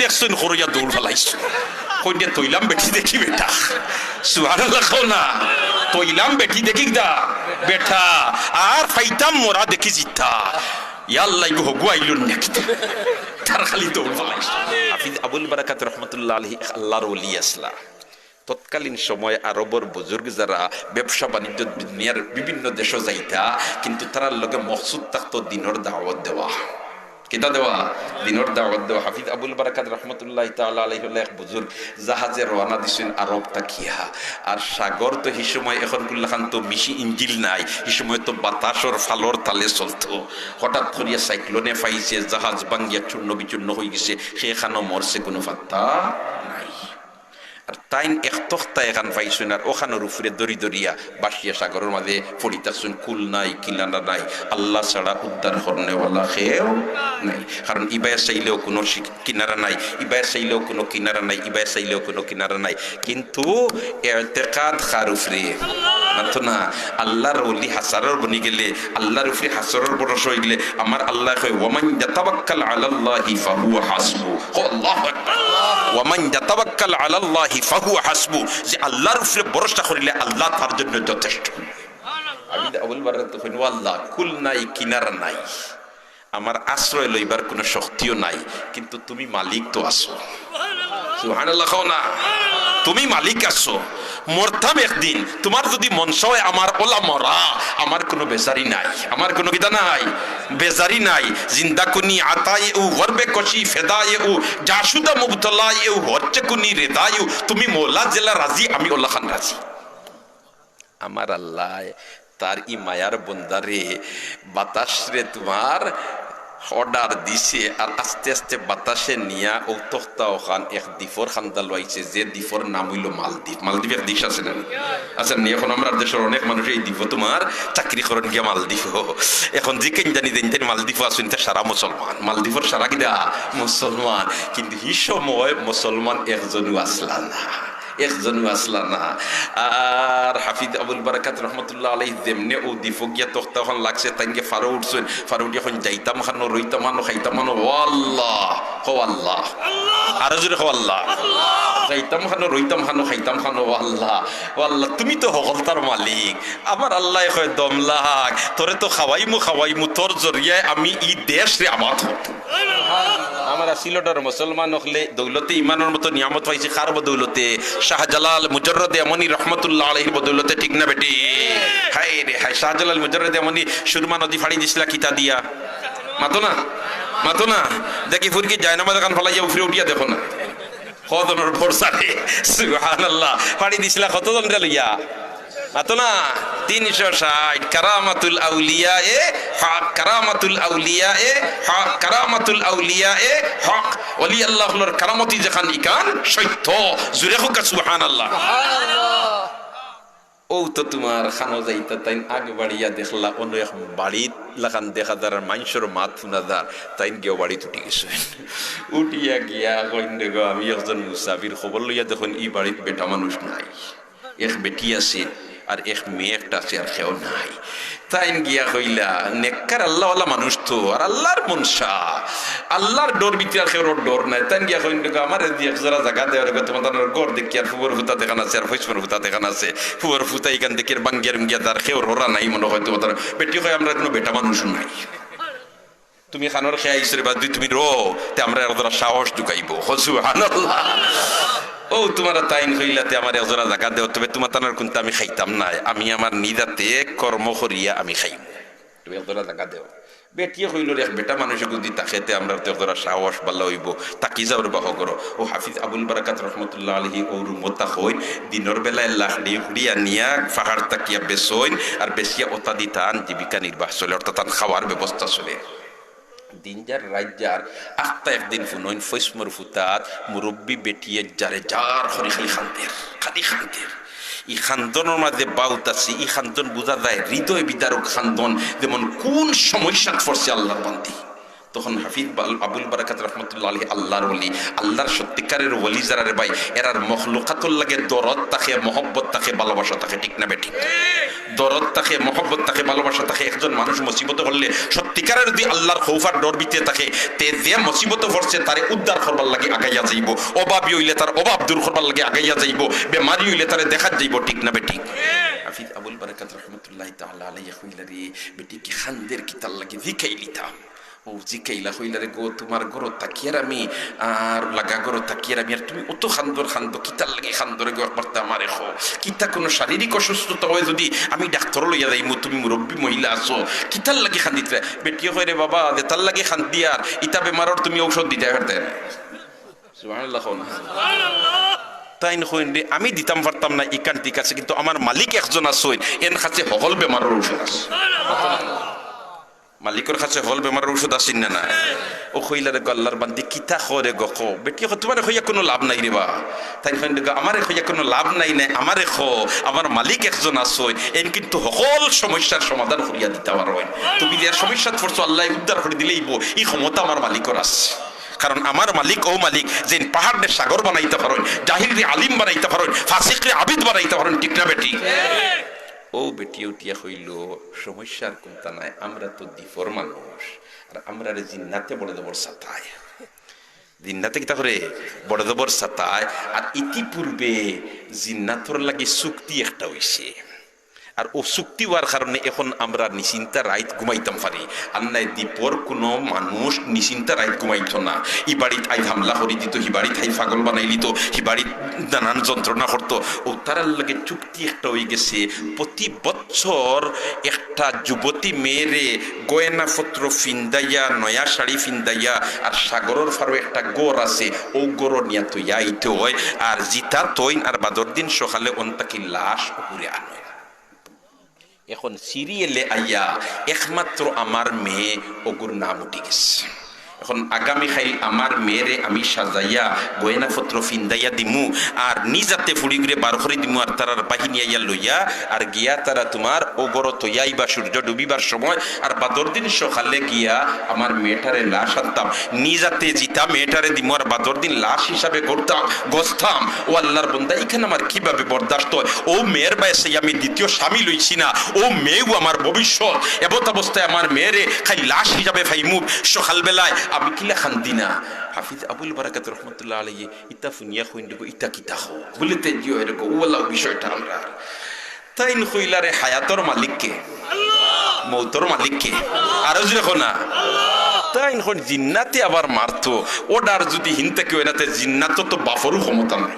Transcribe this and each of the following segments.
দেখছেন খরিয়া দৌড় ফেলাইছো। কইতে তৈলাম বেটি দেখি বেটা। লাগাও না, তৈলাম বেটি দেখি দা। বেটা, আর ফাইতাম মোরা দেখি জিতা। ইয়াল্লাই হগু আইলুন নাকি তার খালি দৌড় ফেলাইছো। আবুল বারাকাত তৎকালীন সময় আরবর বুজুর্গ যারা ব্যবসা বাণিজ্য দুনিয়ার বিভিন্ন দেশ যাইতা, কিন্তু তারার লগে মকসুদ থাকতো দিনর দাওয়াত দেওয়া। কিতা দেওয়া? দিনর দাওয়াত দেওয়া। হাফিজ আবুল বারাকাত রহমতুল্লাহ আলাইহি এক বুজুর্গ, জাহাজে রওনা দিছেন আরব তাকিয়া। আর সাগর তো সেই সময় এখন কুল্লাখান তো মিশি ইঞ্জিল নাই, সেই সময় তো বাতাসর ফালর তালে চলতো। হঠাৎ করিয়া সাইক্লোনে ফাইছে, জাহাজ বাঙ্গিয়া চূর্ণ বিচূর্ণ হয়ে গেছে সেখানেও মরছে কোনো ফাত্তা আর তাইন এক তখ্তা এখান পাইছুন আর ওখানোর উপরে দরি দরিয়া বাসিয়া সাগরের মাঝে ফরিতাছুন কুল নাই, কিলানা নাই। আল্লাহ ছাড়া উদ্ধার হরনেওয়ালা খেয়েও নাই। কারণ ইবায় চাইলেও কোনো কিনারা নাই ইবায় চাইলেও কোনো কিনারা নাই ইবায় চাইলেও কোনো কিনারা নাই। কিন্তু এতেকাদ খার উপরে। মাত্র না? আল্লাহর ওলি হাসারর বনি গেলে, আল্লাহর উপরে হাসরর বরস হয়ে গেলে, আমার আল্লাহ কয়, ওয়ামান ইয়াতাবাক্কাল আলাল্লাহি ফাহুয়া হাসবু। আল্লাহু আকবার। ওয়ামান ইয়াতাবাক্কাল আলাল্লাহি ফাহুয়া যে আল্লাহর উপরে ভরসা করিলে আল্লাহ তার জন্য যথেষ্ট। আমি আবুল আল্লাহ, কুল নাই, কিনার নাই। আমার আশ্রয় লইবার কোনো শক্তিও নাই, কিন্তু তুমি মালিক তো আসো সুবহানাল্লাহ না। তুমি মালিক আছো। মরতাম একদিন। তোমার যদি মন হয় আমার ওলা মরা, আমার কোনো বেজারি নাই। আমার কোনো কিতা নাই। বেজারি নাই। জিন্দা কুনি আতায়ে উ, গরবে কশি ফেদায়ে উ, জাসুদা মুবতলায়ে উ, হচ্ছে কুনি রেদায়ে তুমি মোলা জেলা রাজি, আমি ওলা খান রাজি। আমার আল্লাহ, তার ই মায়ার বন্দারে বাতাস রে তোমার অর্ডার দিছে আর আস্তে আস্তে বাতাসে নিয়া ও তখ্তা ওখান এক দ্বীপর খান্দা লইছে, যে দ্বীপর নাম হইল মালদ্বীপ। মালদ্বীপ এক দেশ আছে না? আচ্ছা নি? এখন আমরা দেশের অনেক মানুষ এই দ্বীপ তোমার চাকরি করেন গিয়া মালদ্বীপ। এখন যে কেন জানি দেন জানি মালদ্বীপ আসুন তা সারা মুসলমান। মালদ্বীপর সারা কিনা মুসলমান। কিন্তু এই সময় মুসলমান একজনও আসলা না। একজন আসলা না আর হাফিদ আবুল বারাকাত রহমতুল্লাহ আলাই যেমনে ও তখতা তখন লাগছে তাইকে ফারো উঠছেন। ফারো উঠি এখন যাইতাম খানো, রইতাম খাইতাম ও আল্লাহ হো আল্লাহ আরও জোরে হো আল্লাহ যাইতাম খানো রইতাম খানো খাইতাম খানো আল্লাহ ও আল্লাহ তুমি তো হকলতার মালিক। আমার আল্লাহ কয় দম লাগ তোরে তো খাওয়াইমু খাওয়াইমু তোর জরিয়ায় আমি ই দেশ রে আমার আমার আসিলটার মুসলমান হলে দৌলতে ইমানের মতো নিয়ামত পাইছে কার বদৌলতে? শাহজালাল মুজররদ এমনি রহমতুল্লাহ আলহির বদৌলতে ঠিক না বেটি? হাই রে হাই শাহজালাল মুজররদ এমনি সুরমা নদী ফাড়ি দিছিলা কিতা দিয়া? মাতো না? মাতো না? দেখি ফুরকি যায় না কান ফলাইয়া উফরে উঠিয়া দেখো না। কতজনের ভরসা রে সুবহানাল্লাহ। পাড়ি দিছিলা কতজন লইয়া? না, তিনশো ষাট। কারামাতুল আউলিয়া এ হক, কারামাতুল আউলিয়া এ হক, কারামাতুল আউলিয়া এ হক। অলি আল্লাহর কারামতি যেখান ইকান, সত্য। জুরে হোক সুবহান আল্লাহ ও তো তোমার খানো যাইতা তাই আগে বাড়িয়া দেখলা অন্য এক বাড়ি লাখান দেখা দার মানুষের মাত শুনা দার তাই গিয়ে বাড়ি উঠি গেছে। উঠিয়া গিয়া কইন দেখো, আমি একজন মুসাফির, খবর লইয়া দেখুন ই বাড়িত বেটা মানুষ নাই। এক বেটি আছে আর এক মেয়ে একটা আছে আর কেউ নাই। তাইন গিয়া কইলা, নেককার আল্লাহ আল্লাহ মানুষ তো, আর আল্লাহর মনসা। আল্লাহর ডোর ভিতরে আর কেউ ডোর নাই। তাইন গিয়া কইন আমার দিয়ে যারা জায়গা দেওয়ার কথা তোমার গড় দেখি, আর ফুবর ফুতা দেখান আছে, আর ফৈসপর ফুতা দেখান আছে। ফুবর ফুতা এখান দেখি, আর বাঙ্গিয়ার গিয়া তার কেউ রোরা নাই, মনে হয় তোমার বেটি হয় আমরা কোনো বেটা মানুষ নাই। তুমি খানোর খেয়ে আইসরে, বা দুই তুমি রো তে আমরা সাহস ঢুকাইব। হসু হানাল্লাহ ও, তোমার তাইন হইলাতে আমার এজরা জায়গা দেও, তবে তোমার তানার কিন্তু আমি খাইতাম না আমি আমার নিদাতে কর্ম করিয়া আমি খাইম। তুমি এজরা জায়গা দেও। বেটিয়ে হইল রে বেটা মানুষ যদি তাকেতে আমরা তো এজরা সাহস বাল্লা হইব, তাকি যাওয়ার বাহ করো। ও হাফিজ আবুল বারাকাত রহমতুল্লাহ আলহি ও রুমতা হইন, দিনের বেলায় লাখড়ি হুড়িয়া নিয়া ফাহার তাকিয়া বেসইন, আর বেশিয়া ওতা দিতান জীবিকা নির্বাহ চলে, অর্থাৎ খাওয়ার ব্যবস্থা চলে। দিনজার রাজ্যার আখতা একদিন ফুনইন ফৈসমর ফুতাত, মুরব্বী বেটিয়ে যারে যার হরি খান্তের খান্দের খান্তের। ই খান্দনের মাঝে বাউত আছে, ই খান্দন বোঝা যায় হৃদয় বিদারক খান্দন, যেমন কোন সমস্যাত পড়ছে আল্লাহর বান্দি। তখন হাফিজ আবুল বারাকাত রহমতুল্লাহ আলী আল্লাহর ওলি, আল্লাহর সত্যিকারের ওলি যারা রে ভাই এরার মখলুকাতুল লাগে, দরদ তাকে, মহব্বত তাকে, ভালোবাসা তাকে, ঠিক না বেঠিক দরদ তাকে, মহব্বত তাকে, ভালোবাসা তাকে, একজন মানুষ মুসিবত হলে সত্যিকারের যদি আল্লাহর খৌফার ডর বিতে থাকে, তে যে মুসিবত পড়ছে তারে উদ্ধার করবার লাগে আগাইয়া যাইব। অভাবী হইলে তার অভাব দূর করবার লাগে আগাইয়া যাইব। বেমারি হইলে তারে দেখা যাইব, ঠিক না বেঠিক হাফিজ আবুল বারাকাত রহমতুল্লাহ তাআলা আলাইহি কইলা রে, বেটি কি খান্দের কি তার লাগে ভিখাই লিতাম জিকাইলা হইলা রে গো তোমার গরো তাকিয়ার আমি আর লাগা গরো তাকিয়ার আমি আর তুমি অত খান্দর খান্দো কিতার লাগে খান্দরে গো একবার আমারে কিতা কোনো শারীরিক অসুস্থতা হয় যদি আমি ডাক্তার লইয়া যাইমু তুমি মুরব্বী মহিলা আছো কিতার লাগে খান্দিতে বেটিও হয় রে বাবা দে তার লাগে খান্দি আর ইতা বেমারর তুমি ঔষধ দিতে সুবহানাল্লাহ তাই নকইন রে আমি দিতাম পারতাম না ইকান ঠিক আছে কিন্তু আমার মালিক একজন আছে এন কাছে সকল বেমারের ঔষধ আছে মালিকের কাছে হল বেমারের ঔষধ আসিন না না? ও কইলারে, গল্লার বান্দি কিতা খরে গখ বেটি তোমার হইয়া কোনো লাভ নাই রে বা। তাই কইন আমারে হইয়া কোনো লাভ নাই না, আমারে খ আমার মালিক একজন আছে, এন কিন্তু সকল সমস্যার সমাধান করিয়া দিতে পারো তুমি যে সমস্যা পড়ছো, আল্লাহ উদ্ধার করে দিলেই এই ক্ষমতা আমার মালিকের আছে। কারণ আমার মালিক, ও মালিক যে পাহাড়ের সাগর বানাইতে পারেন জাহিরি আলিম বানাইতে পারেন ফাসিকরে আবিদ বানাইতে পারেন, ঠিক না বেটি? ও বেটি উঠিয়া হইল সমস্যার কোনটা নাই, আমরা তো দিফর মানুষ। আর আমরা জিন্নাতে বড় দেবর সাতায় জিন্নাতে কি তাহলে বড় দেবর সাতায় আর ইতিপূর্বে জিন্নাতর লাগি চুক্তি একটা হইছে। আর ও চুক্তি হওয়ার কারণে এখন আমরা নিশ্চিন্তা রাইত ঘুমাইতাম পারি। আর নাই দ্বীপর কোনো মানুষ নিশ্চিন্তা রাইত ঘুমাইত না। ই বাড়িত আই হামলা করে দিত হি বাড়িত আই পাগল বানাই দিত হি বাড়িত নানান যন্ত্রণা করতো। ও তারার লাগে চুক্তি একটা হয়ে গেছে, প্রতি বছর একটা যুবতী মেয়েরে গয়নাপত্র ফিন্দাইয়া, নয়া শাড়ি ফিন্দাইয়া, আর সাগরের ফারো একটা গোর আছে ও গোর নিয়া তো আইতে হয়, আর জিতা তৈন আর বাদর দিন সকালে অন্তাকি লাশ উপরে আনয় এখন সিরিয়েলে আইয়া একমাত্র আমার মেয়ে ওগুর নাম উঠে গেছে এখন আগামী খাইল আমার মেয়েরে আমি সাজাইয়া গয়নাপত্র ফিন্দাইয়া দিমু, আর নিজাতে ফুড়ি ঘুরে বার করে দিমু, আর তারার বাহিনী আইয়া লইয়া, আর গিয়া তারা তোমার ওগর তৈয়াই বা সূর্য ডুবিবার সময়, আর বাদর দিন সকালে গিয়া আমার মেয়েটারে লাশ আনতাম। নিজাতে জিতা মেয়েটারে দিমু, আর বাদর দিন লাশ হিসাবে করতাম গস্তাম ও আল্লাহর বন্দা এখানে আমার কীভাবে বরদাস্ত হয়? ও মেয়ের বয়সে আমি দ্বিতীয় স্বামী লইছি না। ও মেয়েও আমার ভবিষ্যৎ। এবত অবস্থায় আমার মেয়েরে খাই লাশ হিসাবে ফাইমু। সকালবেলায় আমি কিলা খান্দি না হাফিজ আবুল বারাকাত রহমতুল্লাহ আলাইহি ইতা ফুনিয়া কইন দিব ইতা কিতা হো বলে তে জিও এরকম ওলা বিষয়টা আমরা তাইন কইলারে হায়াতর মালিককে মৌতর মালিককে আরও যে না তাইন জিন্নাতে আবার মারতো ওডার যদি হিনতে কেউ এনাতে জিন্নাত তো ক্ষমতা নাই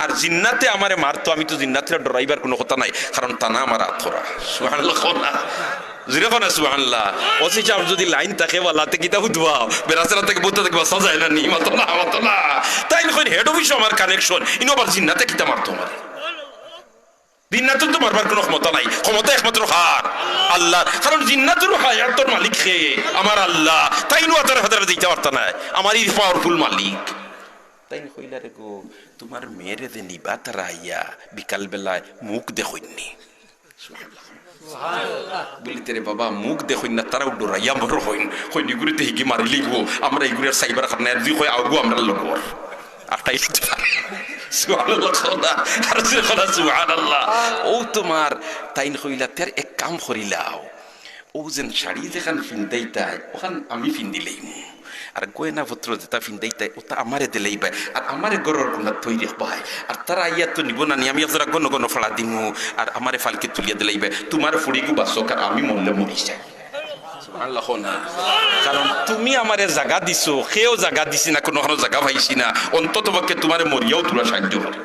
আর জিন্নাতে আমারে মারতো আমি তো জিন্নাতে ডরাইবার কোনো কথা নাই কারণ তা না আমার আথরা সুবহানাল্লাহ না জিরে কোনা সুবহানাল্লাহ। ওসি চাপ যদি লাইন থাকে ওয়ালাতে কিতাব বেরাসরা থেকে বুঝতে না মত না মত না। তাই না হেড অফিস আমার কানেকশন ইনো জিন্নাতে কিতা মারতো আমার। জিন্নাতুর তো মারবার কোনো ক্ষমতা নাই। ক্ষমতা একমাত্র হার। আল্লাহ। কারণ জিন্নাতুর হায়াতর মালিক খে আমার আল্লাহ। তাই নো আতার হাতারে দিতে পারতা না আমার এই পাওয়ারফুল মালিক। তাই কইলা রে গো, তোমার বিকাল বেলায় মুখ দেখইনি বলিতে রে বাবা মুখ দেখইন না তারাও ডরাইয়া মর হইন কই নিগুরিতে হিগি মারি লিখব আমরা এগুলোর সাইবার খানে দুই কই আগু আমরা লগর আটাই সুবহানাল্লাহ খোদা আর খোদা সুবহানাল্লাহ ও তোমার তাইন কইলা তের এক কাম করিলাও ও যেন শাড়ি যেখান ফিন্দাইতাই ওখান আমি ফিন্দিলেই আর গয়না পত্র যেটা ফিন্দাইতাই ওটা আমারে দিলেই পায় আর আমারে গরর কোনা তৈরি পায় আর তারা আইয়া তো নিব না নি আমি আপনারা গণ গণ ফলা দিমু আর আমারে ফালকে তুলিয়া দিলেই পায় তোমার ফুড়িগু বাসক আর আমি মরলে মরি যাই কারণ তুমি আমারে জাগা দিছো সেও জাগা দিছি না কোনো জাগা পাইছি না অন্তত পক্ষে তোমারে মরিয়াও তোরা সাহায্য করে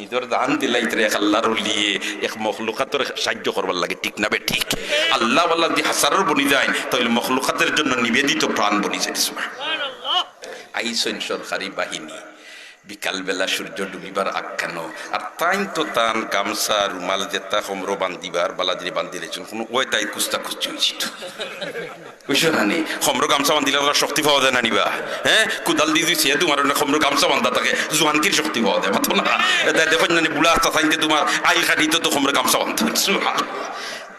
নিজের দান দিলাই তরে এক আল্লাহর লিয়ে এক মখলুকাতের সাহায্য করবার লাগে, ঠিক না বে ঠিক? আল্লাহ আল্লাহ দি হাসারর বনি যায়, তাহলে মখলুকাতের জন্য নিবেদিত প্রাণ বনি যায় আইসন সরকারি বাহিনী। বিকালবেলা সূর্য ডুবিবার আখ্যানো আর তাই তো তান গামছা, রুমাল জেতা সমর বান্ধিবার বালাদিনে বান্ধি রেছেন কোনো ওই তাই কুস্তা কুস্তি হয়েছিল বুঝছ না নি? সমর গামছা বান্ধিলে ওরা শক্তি পাওয়া যায় না নিবা। হ্যাঁ? কুদাল দি দিছে, তোমার সমর গামছা বান্ধা থাকে, জোয়ানকির শক্তি পাওয়া যায় না। দেখো না বুড়া আসতা থাইতে তোমার আইল কাটি তো সমর গামছা বান্ধা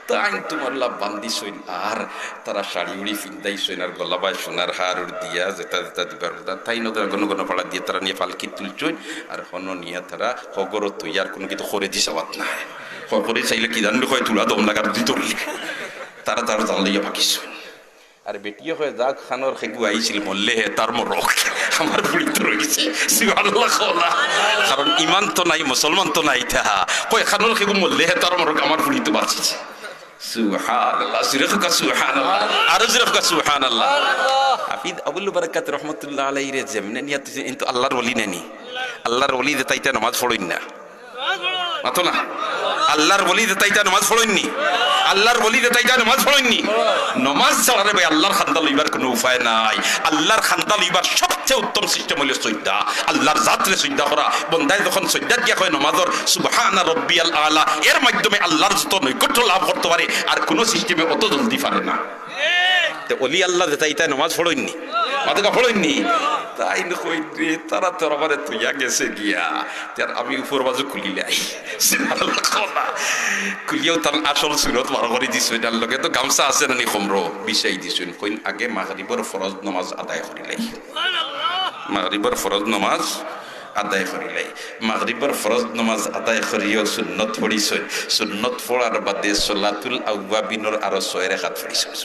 তাই তোমার লাভ বান্দিছইন আর তারা শাড়ি উড়ি ফিন্দাইছইন আর গলাবাই সোনার হার উড় দিয়া যেটা যেটা দিবার কথা তাই নদী গণ গণ পাড়া দিয়ে তারা নিয়ে পালকি তুলছইন আর হন নিয়ে তারা হগর তৈয়ার কোনো কিন্তু করে দিছে বাত না হগরে চাইলে কি জানবে হয় তুলা দম লাগার দি তুললে তারা তারা জানলাইয়া পাকিছইন আর বেটিয়ে হয়ে যাক খানোর খেগু আইছিল মরলে হে তার মরক আমার বুড়িতে রয়েছে কারণ ইমান তো নাই মুসলমান তো নাই তাহা কয় খানোর খেগু মরলে হে তার মরক আমার বুড়িতে বাঁচিছে। আল্লাহর ওলি নেনি আল্লাহর ওলি দে তাইতা নামাজ পড়ইন না। মাতো না? আল্লাহর বলি দে তাইতা নামাজ পড়ইননি আল্লাহর বলি তাই যা নমাজ পড়েননি। নমাজ ছাড়া রে ভাই, আল্লাহর খান্দা লইবার কোনো উপায় নাই। আল্লাহর খান্দা লইবার সবচেয়ে উত্তম সিস্টেম হইল সৈদ্যা আল্লাহর জাতরে সৈদ্যা করা। বন্দায় যখন সৈদ্যা দিয়া হয় নমাজর, সুবহানা রব্বিয়াল আলা, এর মাধ্যমে আল্লাহর যত নৈকট্য লাভ করতে পারে, আর কোনো সিস্টেমে অত জলদি পারে না। অলি আল্লাহ যেটা ইতা নমাজ পড়ইননি মাতকা পড়ইননি তাই নকই রে তারা তোর আমারে তুইয়া গেছে গিয়া তার আমি উপর বাজু খুলিলাই খুলিয়াও তার আসল সুরত বার করে দিছো, এটার লগে তো গামছা আছে নানি খমরো? বিছাই দিছুন। কইন, আগে মাগরিবর ফরজ নামাজ আদায় করিলাই মাগরিবর ফরজ নামাজ আদায় করিলাই মাগরিবর ফরজ নামাজ আদায় করিও সুন্নত পড়িছই সুন্নত পড়ার বাদে সলাতুল আউয়াবিনর আরও ছয় রেখাত পড়িছই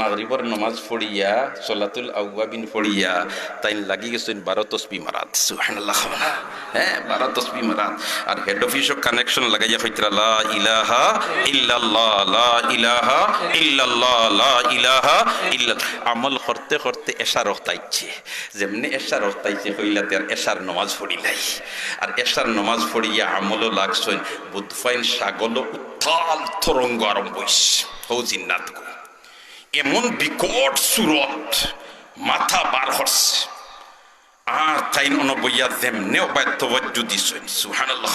মাগরিবর নমাজ পড়িয়া সলাতুল আউয়াবিন পড়িয়া তাই লাগি গেছেন বারো তসবি মারাত সুবহানাল্লাহ হ্যাঁ বারো তসবি মারাত আর হেড অফিসও কানেকশন লাগাইয়া কইতরা লা ইলাহা ইল্লাল্লাহ, লা ইলাহা ইল্লাল্লাহ, লা ইলাহা ইল্লা আমল করতে করতে এশা রক্তাইছে যেমনি এশা রক্তাইছে হইলা তার এশার নমাজ ফড়ি নাই। আর এশার নমাজ ফড়িয়া আমলও লাগছই বুধফাইন সাগল উত্তাল তরঙ্গ আরম্ভ হইছে হৌ জিন্নাত এমন বিকট সুরত মাথা বার হরছে। আর তাই অনবইয়া যেমনে বাধ্যবাদ যদি সুহান সুবহানাল্লাহ।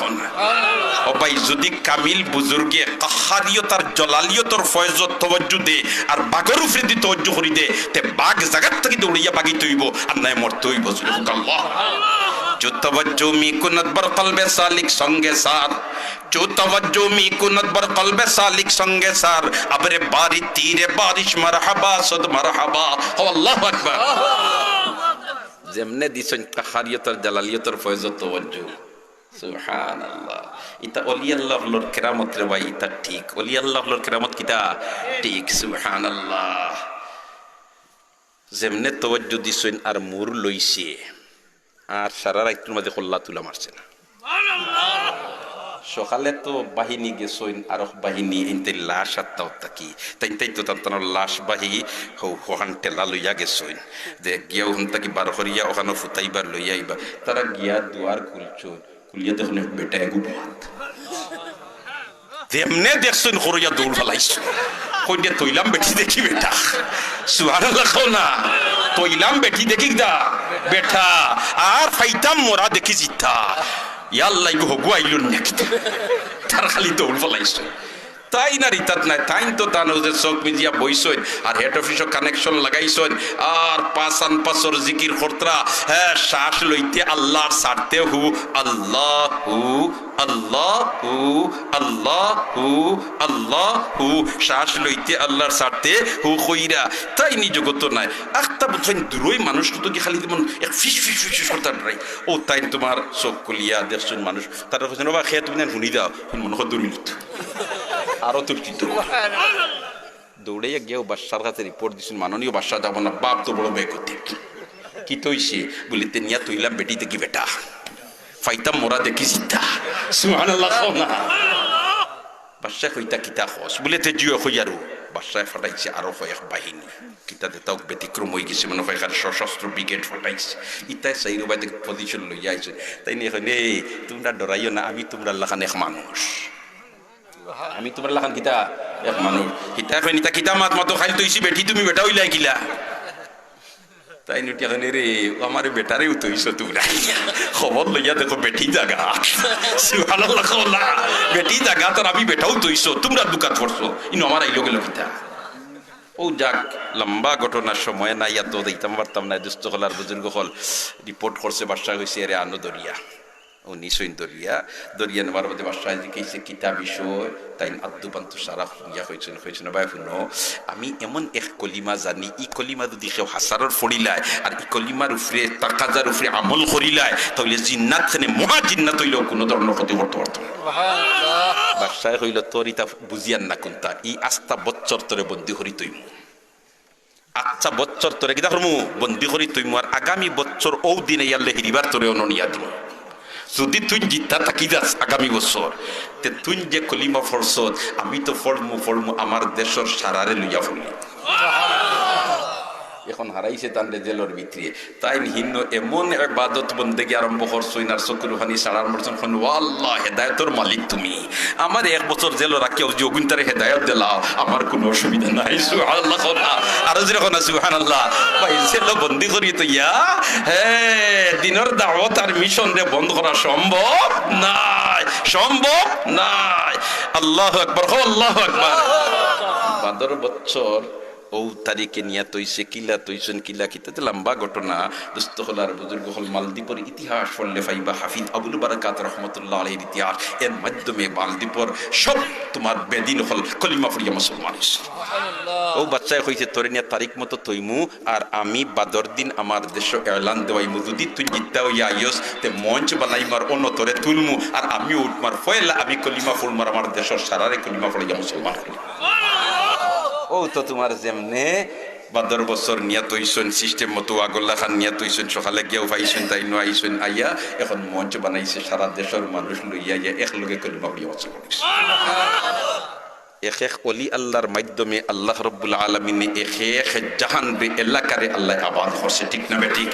সবাই যদি কামিল, বুজুর্গে কাহারিয়তার জলালিয়তর ফয়জত তবজ্জ দে, আর বাঘর উপরে দি তবজ্জ করি দে, তে বাঘ জাগাত থেকে উড়িয়া বাগি তৈব, আর নাই মর তৈব যেমনে দিছন কাহারিয়তর জালালিয়তর ফয়জত তবজ্জু ইতা অলি আল্লাহ হলোর কেরামত রে ভাই, ইতা ঠিক। অলি আল্লাহ হলোর কেরামত কিতা? ঠিক, সুবহানাল্লাহ। যেমনে তওয়াজ্জু দিছেন আর মুর লইছে, আর সারা রাত্রির মাঝে কল্লা তুলা মারছে না। সকালে তো বাহিনী গেছইন আর বাহিনী ইনতে লাশ আত্মা হত্যা কি তাই তাই তো তার লাশ বাহি হৌ হহান টেলা লইয়া গেছইন যে গিয়া ওখান তাকি বার করিয়া, ওখানে ফুটাইবার লইয়া আইবা। তারা গিয়া দুয়ার খুলছইন খুলিয়া দেখুন বেটা এগু ভাত তেমনে দেখছেন করিয়া দৌড় ফেলাইছো কইনে তৈলাম বেটি দেখি বেটা। সুহার খাও না, তৈলাম বেটি দেখি দা, বেটা। আর ফাইতাম মোরা দেখি জিতা। ইয়াল্লাই হগু আইলুন নাকি? তার খালি দৌড় ফলাইছে। তাই না রিতাত নাই তাই তো তা নজে চোখ মিজিয়া বইছই আর হেড অফিসও কানেকশন লাগাইছই আর পাঁচান পাঁচর জিকির খরতরা হ্যাঁ শ্বাস লইতে আল্লাহর সারতে হু, আল্লাহ হু আল্লাহ হু আল্লাহ হু শ্বাস লইতে আল্লাহর সারতে হু কইরা, তাই নি জগত নাই। একটা বুঝছেন দূরই মানুষ তো কি খালি তেমন এক ফিস ফিস ফিস ফিস করতে পারে। ও তাই তোমার চোখ কলিয়া দেখছেন মানুষ তারা কৈছেন বা খেয়ে তুমি শুনি দাও মনে হয় দৌড়ি আরও তো চিত্র দৌড়ে গিয়েও বাদশার কাছে রিপোর্ট দিছেন, মাননীয় বাদশাহ যাব না, বাপ তো বড় বেগ কি তৈছে বলি তেনিয়া তুইলাম বেটি দেখি বেটা? ফাইতাম মোরা দেখি জিতা সুবহানাল্লাহ, খাও না। বাদশাহ কইতা, কিতা খস বলে, তে জিও কই আরও। বাদশাহ ফাটাইছে, আরও কয়েক বাহিনী। কিতাতে তাও ব্যতিক্রম হয়ে গেছে, মনে হয় সশস্ত্র ব্রিগেড ফাটাইছে। ইতাই চাই রুবাই পজিশন লইয়া তাই নিয়ে কই নে, তোমরা ডরাইও না, আমি তোমরা লাখান এক মানুষ। আমি তোমার লাখান কিতা, এক মানুষ কিতা কই নিতা কিতা মাত মাতো খাইল তৈছি বেটি তুমি বেটা হইলাই কিলা তাই নুটি এখন রে আমার বেটারে উতইছো তোমরা। খবর লইয়া দেখো বেটি জাগা। সুবহানাল্লাহ কওলা বেটি জাগা তোর আমি বেটাও তৈছো তোমরা দুকাত করছ ইনো আমার আইলো গেল কিতা। ও যাক, লম্বা ঘটনার সময় না ইয়াত দিতাম পারতাম না দুস্থ হলার বুজুর্গ হল রিপোর্ট করছে বাসা হয়েছে এরে আনো দরিয়া উনি সইন দরিয়া দরিয়া নেওয়ার মধ্যে বাসায় জিজ্ঞেসে কিতা বিষয় তাই আদ্দু পান্তু সারা ইয়া হয়েছেন হয়েছেন ভাই শুনো আমি এমন এক কলিমা জানি ই কলিমা যদি কেউ হাসারর ফড়িলায় আর ই কলিমার উপরে তাকাজার উপরে আমল করিলায় তাহলে জিন্নাত খানে মহা জিন্নাত হইলেও কোনো ধরনের ক্ষতি করতে পারতো বাদশাহ হইল তোর ইতা বুঝিয়ান না কোনটা ই আস্তা বচ্চর তোরে বন্দি করি তৈমু আচ্ছা বচ্চর তোরে কিতা করমু বন্দি করি তৈমু আর আগামী বচ্চর ও দিনে ইয়াল্লে হিরিবার তোরে অননিয়া দিমু যদি তুই জিতা থাকি যাস আগামী বছর তে তুই যে কলিমা ফরসত আমি তো ফলমু ফলমু আমার দেশের সারারে লইয়া ফলি। এখন হারাইছে তান জেলর ভিতরে। তাই হিন্ন এমন বাদত বন্দেগি আরম্ভ করছই চকুর হানি সারার মরছন খন আল্লাহ হেদায়তর মালিক তুমি। আমার এক বছর জেল রাখিও যোগুন তারে হেদায়ত দিলাও। আমার কোনো অসুবিধা নাই, সুবহানাল্লাহ কোনা আর যেরকম না, সুবহানাল্লাহ, ভাই জেল বন্দি করি তো, ইয়া। হে, দিনের দাওয়াত আর মিশন রে বন্ধ করা সম্ভব নাই সম্ভব নাই। আল্লাহ আকবার হো আল্লাহ আকবার। বাদর বছর ও তারিখে নিয়া তৈছে কিলা তৈছেন কিলা কিতাতে লম্বা ঘটনা। দুস্থ হল আর বুজুর্গ হল মালদ্বীপের ইতিহাস পড়লে ফাইবা হাফিজ আবুল বারাকাত রহমতুল্লাহ আলহের ইতিহাস। এর মাধ্যমে মালদ্বীপর সব তোমার বেদিন হল কলিমা ফরিয়া মুসলমান হইছে। ও বাচ্চায় কইছে তোরে নিয়ে তারিখ মতো তৈমু আর আমি বাদর দিন আমার দেশ এলান দেওয়াইমু যদি তুই জিত্তা হইয়া আইস তে মঞ্চ বানাইমার অন্য তোরে তুলমু। আর আমি উঠমার ফয়লা আমি কলিমা ফুলমার আমার দেশের সারারে কলিমা ফরিয়া মুসলমান হইলাম ও তো তোমার যেমনে বাদর বছর নিয়া হইছেন সিস্টেম মতো আগল্লা খান নিয়াত হইছেন, সকালে গিয়াও পাইছেন তাই নো আইছেন, আইয়া এখন মঞ্চ বানাইছে, সারা দেশের মানুষ লইয়া ইয়া একলগে ফরিয়া মুসলমান হইছে। এক এক অলি আল্লাহর মাধ্যমে আল্লাহ রব্বুল আলমিনে এক এক জাহান বে এলাকারে আল্লাহ আবাদ করছে, ঠিক না ঠিক